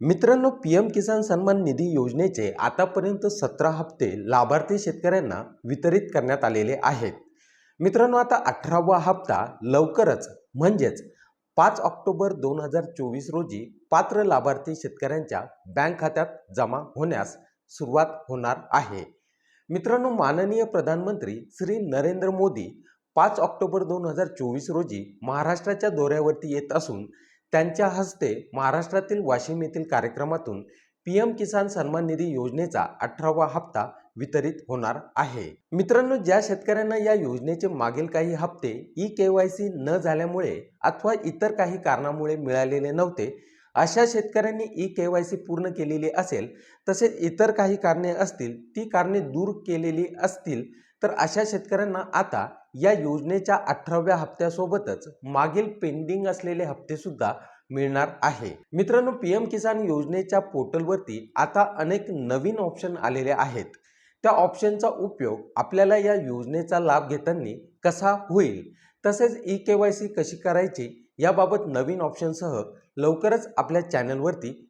मित्रांनो P M किसान सन्मान निधी योजनेचे आतापर्यंत सतरा हप्ते लाभार्थी शेतकऱ्यांना वितरित करण्यात आलेले आहेत. मित्रांनो आता अठरावा हप्ता लवकरच म्हणजेच पाच ऑक्टोबर दोन हजार चोवीस रोजी पात्र लाभार्थी शेतकऱ्यांच्या बँक खात्यात जमा होण्यास सुरुवात होणार आहे. मित्रांनो माननीय प्रधानमंत्री श्री नरेंद्र मोदी पाच ऑक्टोबर दोन हजार चोवीस रोजी महाराष्ट्राच्या दौऱ्यावरती येत असून त्यांच्या हस्ते महाराष्ट्रातील वाशिम येथील कार्यक्रमातून पी एम किसान सन्मान निधी योजनेचा अठरावा हप्ता वितरित होणार आहे. मित्रांनो ज्या शेतकऱ्यांना या योजनेचे मागील काही हप्ते ई के वाय सी न झाल्यामुळे अथवा इतर काही कारणामुळे मिळालेले नव्हते अशा शेतकऱ्यांनी ई के वाय सी पूर्ण केलेली असेल तसेच इतर काही कारणे असतील ती कारणे दूर केलेली असतील तर अशा शेतकऱ्यांना आता या योजनेच्या अठराव्या हप्त्यासोबतच मागील पेंडिंग असलेले हप्ते सुद्धा मिळणार आहे. मित्रांनो पी एम किसान योजनेच्या पोर्टलवरती आता अनेक नवीन ऑप्शन आलेले आहेत. त्या ऑप्शनचा उपयोग आपल्याला या योजनेचा लाभ घेताना कसा होईल तसेच ई के वाय सी कशी करायची याबाबत नवीन ऑप्शनसह लवकरच आपल्या चॅनलवरती